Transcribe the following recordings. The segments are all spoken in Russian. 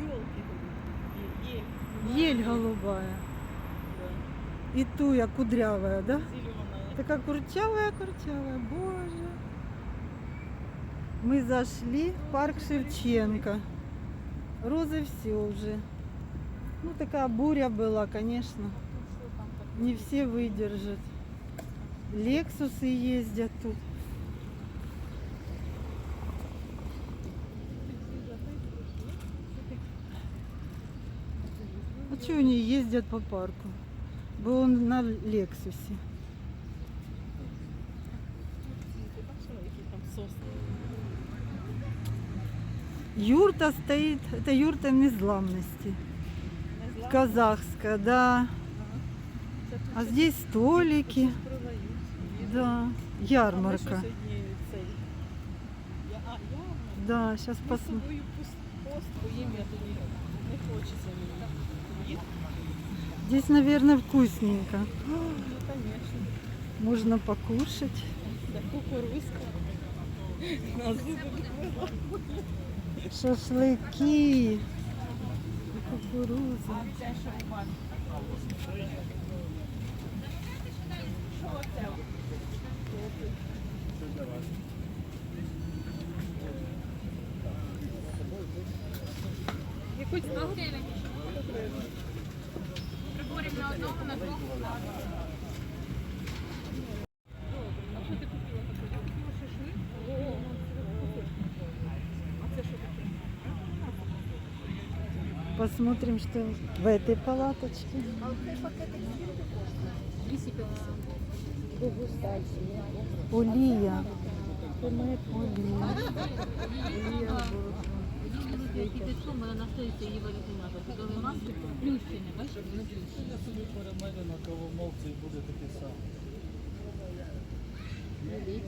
елки. Ель голубая. И туя кудрявая, да? Зеленая. Такая курчавая, курчавая, боже. Мы зашли в парк Шевченко. Розы все уже. Ну, такая буря была, конечно. Не все выдержат. Лексусы ездят тут. А что они ездят по парку? Бо он на Лексусе. Ти бачила, які там сосни? Юрта стоит, это юрта незламности. Не зла. Казахская, да. Це тут А щось- здесь столики, щось продають. Є. да. А ми що Ярмарка. сьогодні цей? Я, а, ярмарка? Да, сейчас Ми з посмотрим. собою пуст- пост поїм, я тоді не хочеться мені. Здесь, наверное, вкусненько. Ну, конечно. Можно покушать. Це кукурузка. Шашлыки. Кукуруза. Якусь Посмотрим, что в этой палаточке. Олія. Олія. Які ти суми, вона настоїться її валютувати. Коли у нас плющені, бачиш, вони плющені. Я собі перемелю на кавомолці і буде таке саме. Ну,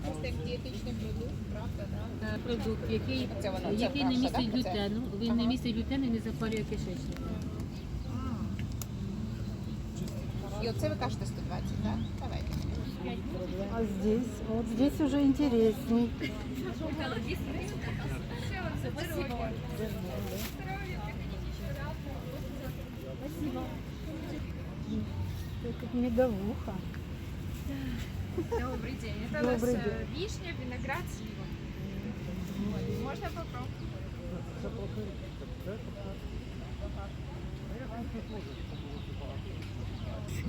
якийсь як дієтичний продукт, правда, да? Е, Продукт, який, Це вона, це який не наша, містить да? Це? глютену, він не містить глютену і не запалює кишечник. І оце ви кажете 120, так? Давайте. А здесь? Вот здесь уже интересней. Это как медовуха. Добрый день. Это Добрый у нас э, день. вишня, виноград, слива. Можно попробовать?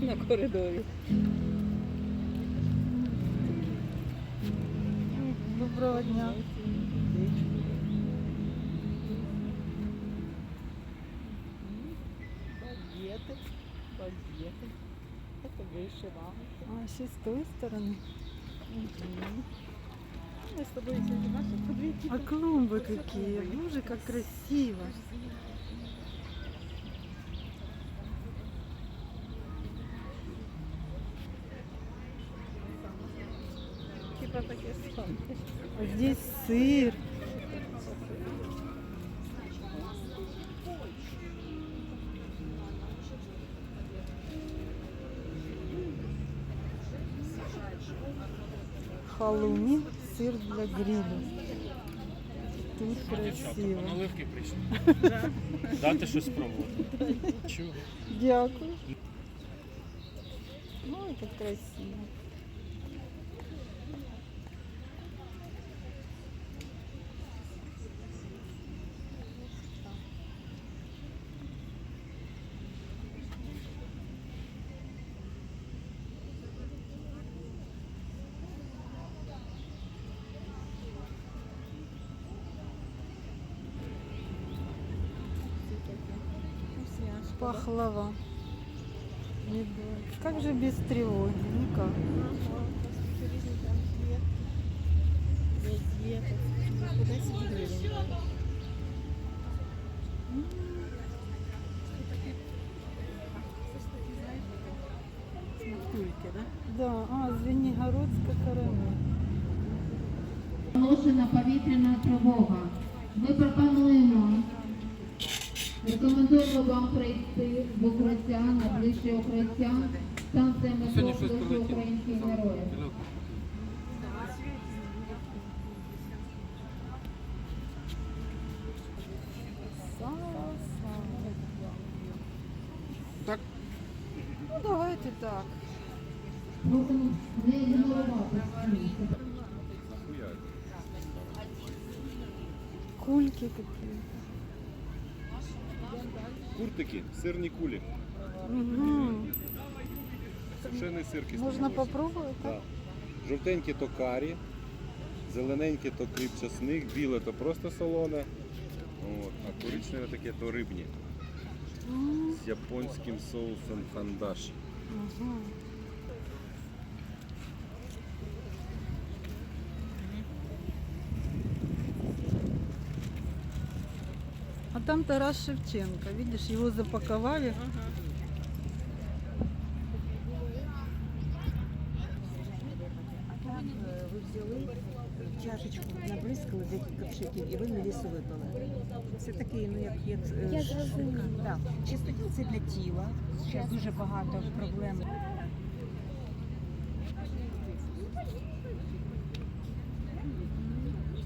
На коридорі. Доброго дня. Багети, багети Це вишиванки. А ще з тої сторони. Ми з тобою сьогодні наші подивіться. А клумбы какие. Боже, как красиво. Типа таке саме. А здесь сыр. Халуми, сыр для гриля. Тут красиво. Наливки прийшли. Дати щось спробувати. Чого? Дякую. Ну, тут красиво. Пахлава. Медовая. Как же без тревоги? Никак. Різні там є. Є, є. Кудись гривень. Смакуйки, да? Да, а, Звенигородская карамель. Оголошена повітряна тривога. Ми пропонуємо, Рекомендуємо вам прийти в укриття, на ближче укриття, там де ми служили українські герої. Так? Ну давайте так. Просимо не ігнорувати. Кульки такі. Куртики, сирні кулі. Угу. Сушений сир кисломолочний. Можна попробувати? Да. Жовтенькі то карі, зелененькі то кріп часник, біле то просто солоне, от, а коричневе таке то рибні. З японським соусом фандаші. ага. А там Тарас Шевченко, видишь, его запаковали. ви взяли чашечку, набризкали декілька пшиків і ви на лісу випили. Це такий, ну як як е, Я зрозуміла. Так. Чистоті це для тіла. Зараз дуже багато проблем.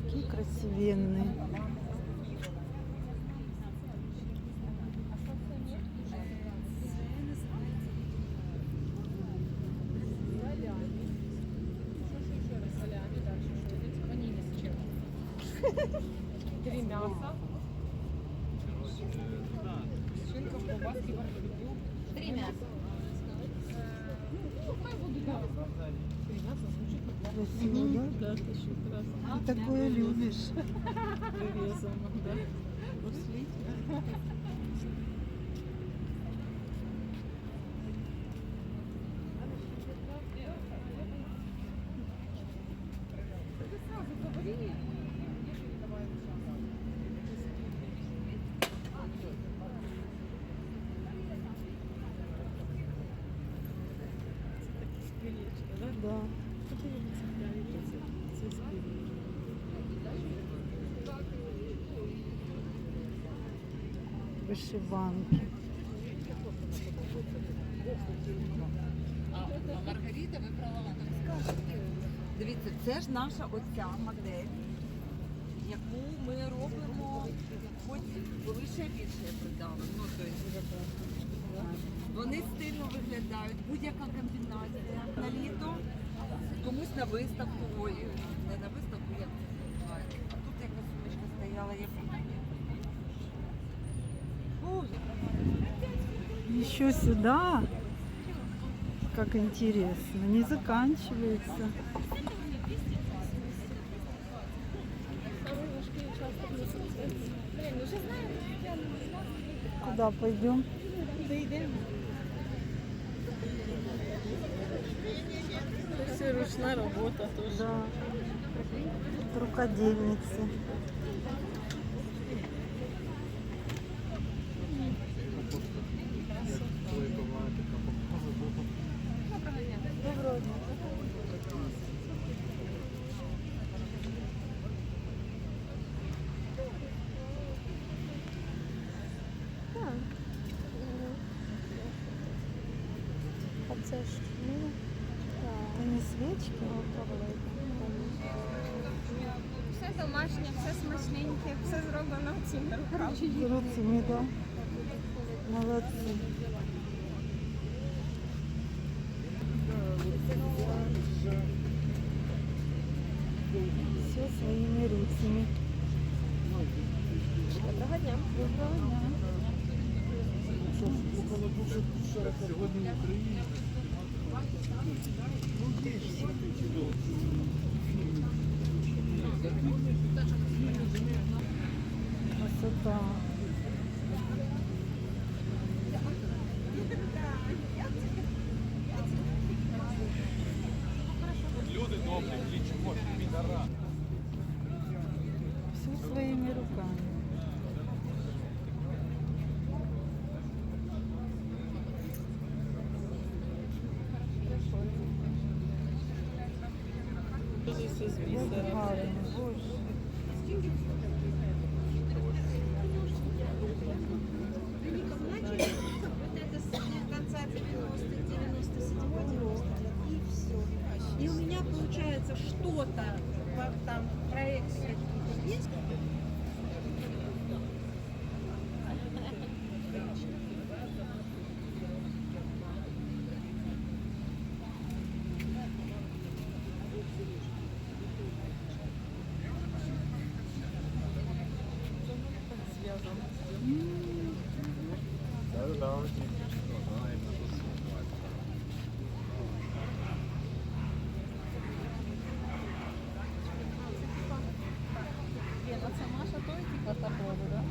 Какие красивенные. Три мяса. Шинка, колбаски, барбекю. Три м'яса. Три мяса звучит. Красиво, да? Да, ты еще красный. Ты такое любишь. Прирезано, да. Пошли. Да. Вышиванки. Дивіться, це ж наша оця модель, яку ми робимо, хоч коли ще більше продали. Ну, то есть, вони стильно виглядають, будь-яка комбінація на літо, комусь на виставку, ой, не на виставку, як це називається. А тут якась сумочка стояла, я пам'ятаю. Боже, Еще сюда. Как интересно. Не заканчивается. Куда пойдем? Все ручная работа тоже. Да. Рукодельницы. А це ж, ну, Это не свечки? все домашнє, все смачненьке, все руками. С руцами, да? Молодцы. Все своими руцами. Доброго дня. Доброго дня Красота. Люди добрі, нічого, підара. Все своими руками. Тоже все с Вот бисером. гарно, боже. Да?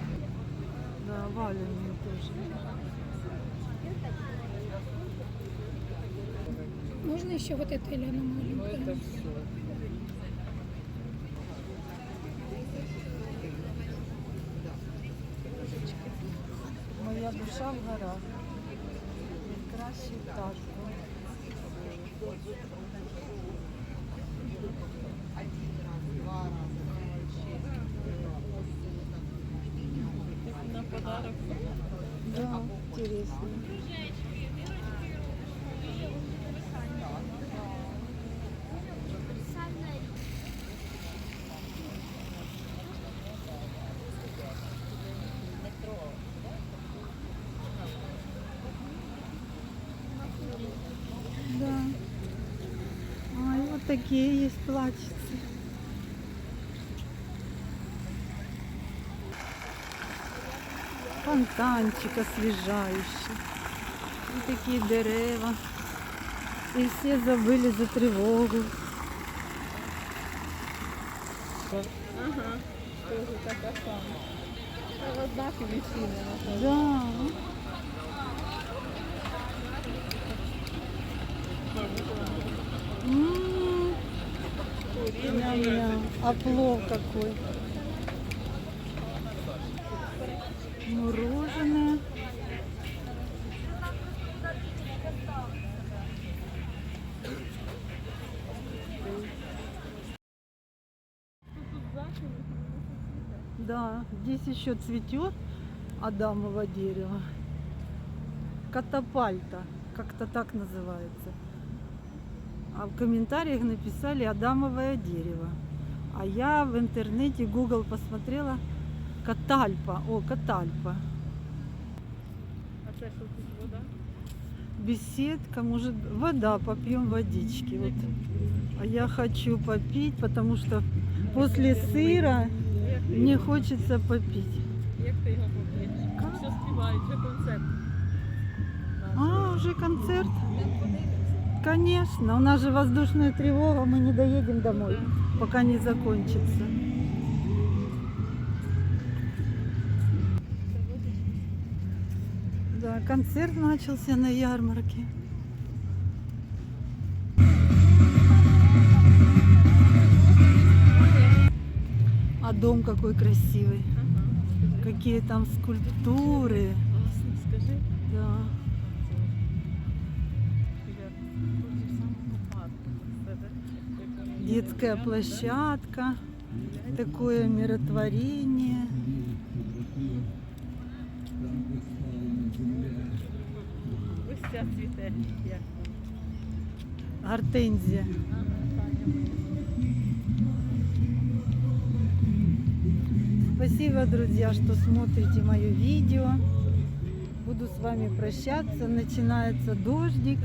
Да, валеные тоже. Можно еще вот это Елена маленькая? Моя душа в горах. Найкращий татко. Такие есть платьицы. Фонтанчик освежающий. И такие дерева. И все забыли за тревогу. Ага. Тоже така сама. Це однакові ціни. напевно. Да. А плов какой. Мороженое. Да, здесь еще цветет Адамово дерево. Катапальта, как-то так называется. А в комментариях написали Адамовое дерево. А я в интернете Google посмотрела Катальпа. О, Катальпа. А що тут вода? Беседка, может, вода, попьем водички. Вот. А я хочу попить, потому что после сыра мне хочется попить. Як ти його поп'єш? Все співають, вже концерт. А, уже концерт? Конечно, у нас же воздушная тревога, мы не доедем домой, пока не закончится. Да, концерт начался на ярмарке. А дом какой красивый. Какие там скульптуры. Детская площадка. Такое миротворение. Гортензия. Спасибо, друзья, что смотрите мое видео. Буду с вами прощаться. Начинается дождик.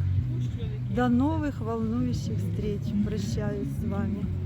До новых волнующих встреч. Прощаюсь с вами.